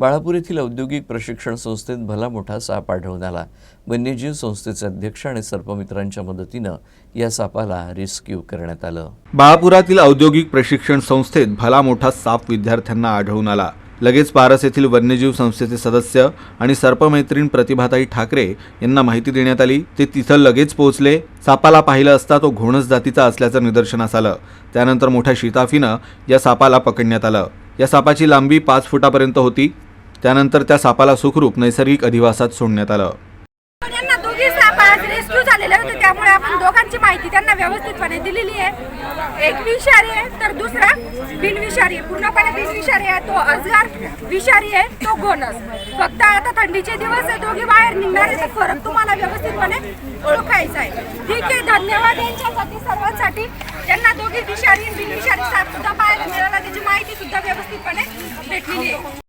बाळापूर येथील औद्योगिक प्रशिक्षण संस्थेत भला मोठा साप आढळून आला. वन्यजीव संस्थेचे अध्यक्ष आणि सर्पमित्रांच्या मदतीनं या सापाला रेस्क्यू करण्यात आलं. बाळापुरातील औद्योगिक प्रशिक्षण संस्थेत भला मोठा साप विद्यार्थ्यांना आढळून आला. लगेच पारस येथील वन्यजीव संस्थेचे सदस्य आणि सर्पमैत्रीण प्रतिभाताई ठाकरे यांना माहिती देण्यात आली. ते तिथं लगेच पोहोचले. सापाला पाहिलं असता तो घोणस जातीचा असल्याचं निदर्शनास आलं. त्यानंतर मोठ्या शिताफीनं या सापाला पकडण्यात आलं. या सापाची लांबी पाच फुटापर्यंत होती. त्यानंतर त्या सापाला सुखरूप नैसर्गिक अधिवासात सोडण्यात आलं. यांना दोघी साप आज रेस्क्यू झालेले होते त्यामुळे आपण दोघांची माहिती त्यांना व्यवस्थितपणे दिलेली आहे. एक विषारी आहे तर दुसरा बिनविषारी आहे. पूर्णपणे बिनविषारी आहे तो अजगार विषारी आहे तो गोनस. फक्त आता थंडीचे दिवस आहे दोघी बाहेर निघणार आहे तर फरक तुम्हाला व्यवस्थितपणे ओळखायचा आहे. ठीक आहे धन्यवाद यांच्यासाठी सर्वांसाठी. त्यांना दोघी विषारी बिनविषारी साप सुद्धा पाहायला मिळाला त्याची माहिती सुद्धा व्यवस्थितपणे भेटलेली आहे.